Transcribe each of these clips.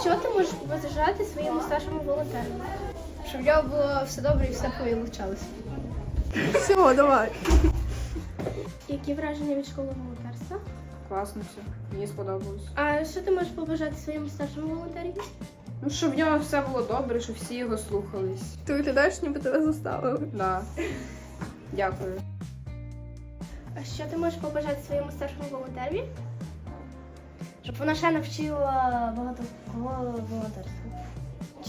Що ти можеш побажати своєму старшому волонтеру? Щоб в нього було все добре і все получалося. Все, давай. Які враження від школи волонтерства? Класно все. Мені сподобалось. А що ти можеш побажати своєму старшому волонтері? Ну, щоб в нього все було добре, щоб всі його слухались. Ти виглядаєш, ніби тебе заставили. Да. Дякую. А що ти можеш побажати своєму старшому волонтерові? Щоб вона ще навчила багато кого волонтерству.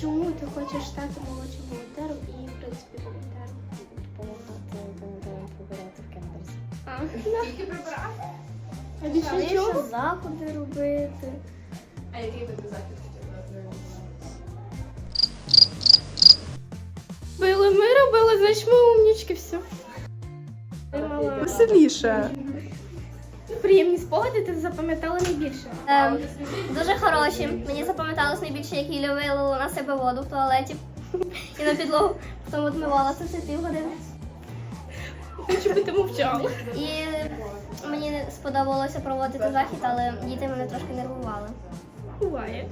Чому ти хочеш стати молодшим волонтером і, в принципі, волонтером? Допомагати волонтерам прибирати в кемпері. А, Тільки прибирати? А більше чого? заходи робити. А який би ти захід хотів Били, ми робили, значить ми умнічки, все. Веселіше. Приємні спогади, ти запам'ятала найбільше. Ем, дуже хороші. Мені запам'яталось найбільше, як Ілля вилила на себе воду в туалеті і на підлогу. Потім відмивала це все півгодини. Хочу би ти мовчала. І мені сподобалося проводити захід, але діти мене трошки нервували. Буває.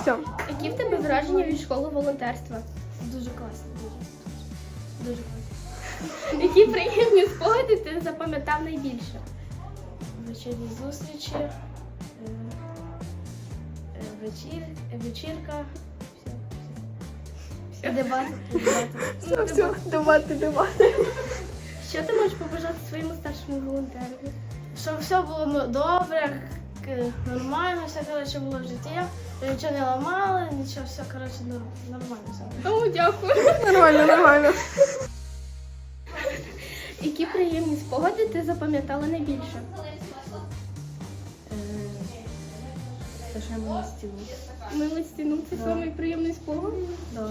Все. Які в тебе враження від школи волонтерства? Дуже класно, дуже. Дуже класно. Які приємні спогади ти запам'ятав найбільше? Вечірні зустрічі, е, е, вечір, вечірка. Все. Дебати. Все, все, давати, давати. Що ти можеш побажати своєму старшому волонтеру? Щоб все було ну, добре, нормально, все коротше було в житті. Нічого не ламали, нічого, все коротше нормально все. О, дякую. Нормально, нормально. Які приємні спогади ти запам'ятала найбільше? Те, що я була стіну. Милості, ну це самий приємний спогад. Да.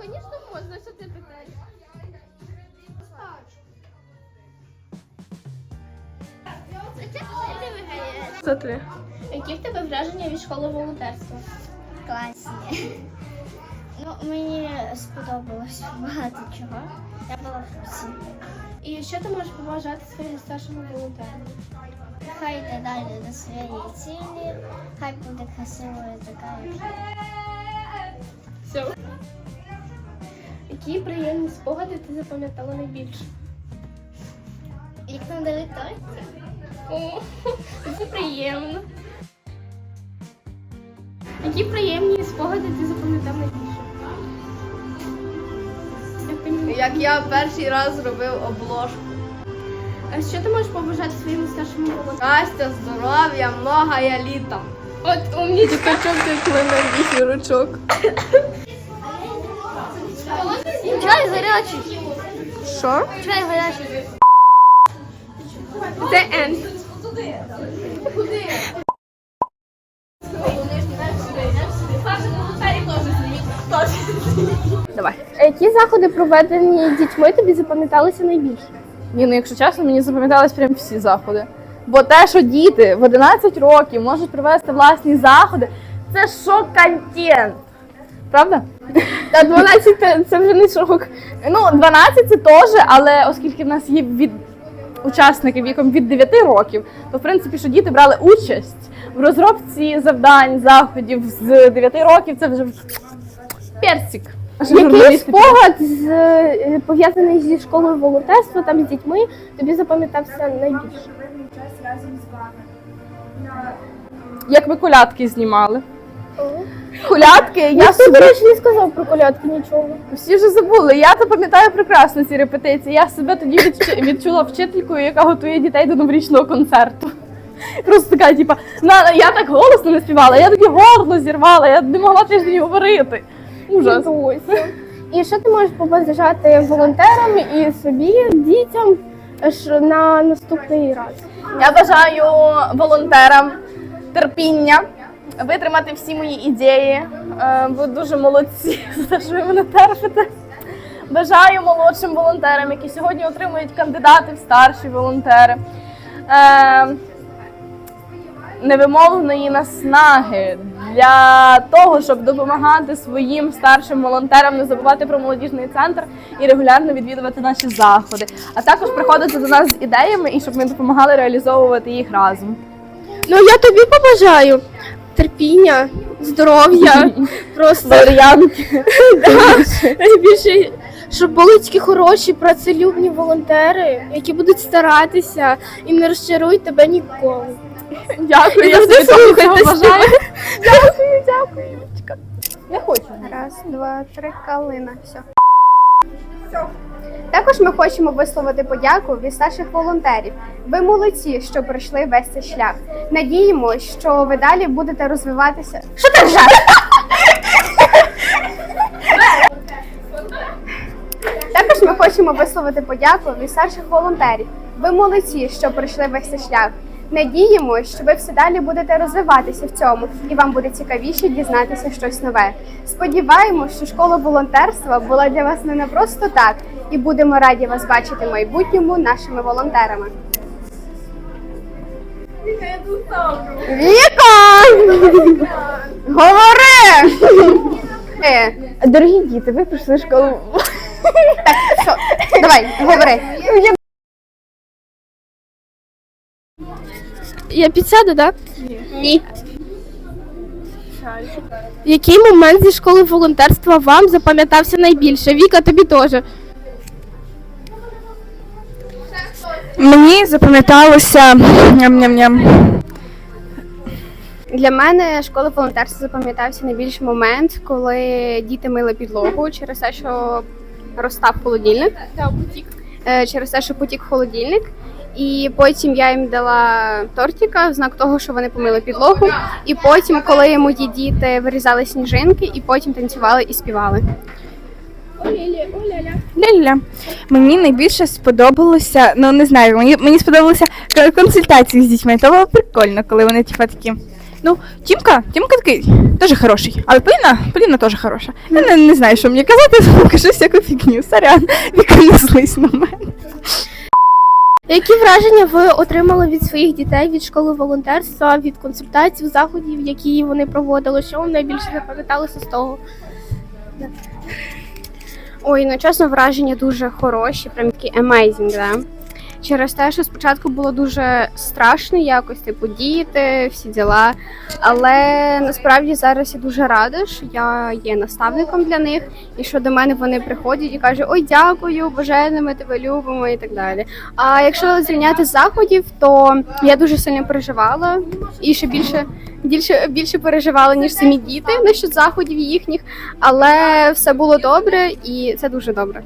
Звісно, можна, що ти питаєш. Три. Які в тебе враження від школи волонтерства? Класні. Ну, мені сподобалось багато чого. Я була в курсі. І що ти можеш побажати своєму старшому волонтеру? Хай йде далі до своєї цілі, хай буде красивою така. Все. Які приємні спогади ти запам'ятала найбільше? Як нам дали той? О, це приємно. Які приємні спогади ти запам'ятав найбільше? Як я перший раз зробив обложку. А що ти можеш побажати своєму старшому волонтеру? Настя, здоров'я, много я літом. От умнічка. Качок ти клине віхірочок. Чай гарячий! Що? Чай гарячий! Це енд. Давай. Які заходи проведені дітьми тобі запам'яталися найбільше? Ні, ну якщо чесно, мені запам'ятались прям всі заходи. Бо те, що діти в 11 років можуть провести власні заходи, це шок контент. Правда? Та 12 це- це вже не шок. Ну, 12 це теж, але оскільки в нас є від учасників віком від 9 років, то в принципі, що діти брали участь в розробці завдань, заходів з 9 років, це вже персик. Який спогад з, е, пов'язаний зі школою волонтерства, там з дітьми, тобі запам'ятався найбільше? Як ми колядки знімали. Колядки, я Я собі собі ж не сказав про колядки нічого. всі вже забули. Я то пам'ятаю прекрасно ці репетиції. Я себе тоді відчу- відчула вчителькою, яка готує дітей до новорічного концерту. Просто така, типа, на я так голосно не співала, я тоді горло зірвала, я не могла тиждень говорити. Ужас. Досі. І що ти можеш побажати волонтерам і собі, дітям ж на наступний раз? Я бажаю волонтерам терпіння, витримати всі мої ідеї. Е, Ви дуже молодці за що ви мене терпите. Бажаю молодшим волонтерам, які сьогодні отримують кандидати в старші волонтери. Е, Невимовленої наснаги для того, щоб допомагати своїм старшим волонтерам, не забувати про молодіжний центр і регулярно відвідувати наші заходи, а також приходити до нас з ідеями і щоб ми допомагали реалізовувати їх разом. Ну я тобі побажаю терпіння, здоров'я, просто найбільше, щоб були тільки хороші, працелюбні волонтери, які будуть старатися і не розчарують тебе ніколи. Дякую, я завжди собі того слухайте. Дякую, дякую. Я хочу. Раз, два, три, калина. Все. Також ми хочемо висловити подяку від старших волонтерів. Ви молодці, що пройшли весь цей шлях. Надіємося, що ви далі будете розвиватися. Що ти вже? Хочемо висловити подяку від старших волонтерів. Ви молодці, що пройшли весь цей шлях. Надіємося, що ви все далі будете розвиватися в цьому, і вам буде цікавіше дізнатися щось нове. Сподіваємось, що школа волонтерства була для вас не просто так, і будемо раді вас бачити в майбутньому нашими волонтерами. Віка! Говори! Е, Дорогі діти, ви прийшли в школу. Що? Давай, говори. Я підсяду, так? Ні. Який момент зі школи волонтерства вам запам'ятався найбільше? Віка, тобі теж. Мені запам'яталося ням-ням-ням. Для мене школа волонтерства запам'ятався найбільший момент, коли діти мили підлогу через те, що розстав холодильник. Е, Через те, що потік холодильник. І потім я їм дала тортика в знак того, що вони помили підлогу. І потім, коли мої діти вирізали сніжинки, і потім танцювали і співали. Ля-ля. Мені найбільше сподобалося, ну не знаю, мені, мені сподобалося консультації з дітьми. То було прикольно, коли вони типа такі. Ну, Тімка, Тімка такий теж хороший, але Поліна, Поліна теж хороша. Я не, не знаю, що мені казати, кажу всяку фігню. Сорян, Віка не злись на мене. Які враження ви отримали від своїх дітей від школи волонтерства, від консультацій, заходів, які вони проводили? Що вам найбільше запам'яталося з того? Ой, ну чесно, враження дуже хороші, прям такі amazing, да? Через те, що спочатку було дуже страшно якось, типу, діти, всі діла. Але насправді зараз я дуже рада, що я є наставником для них, і що до мене вони приходять і кажуть, ой, дякую, бажаємо, ми тебе любимо і так далі. А якщо звільняти з заходів, то я дуже сильно переживала і ще більше, більше, більше переживала, ніж самі діти насчет заходів їхніх, але все було добре і це дуже добре.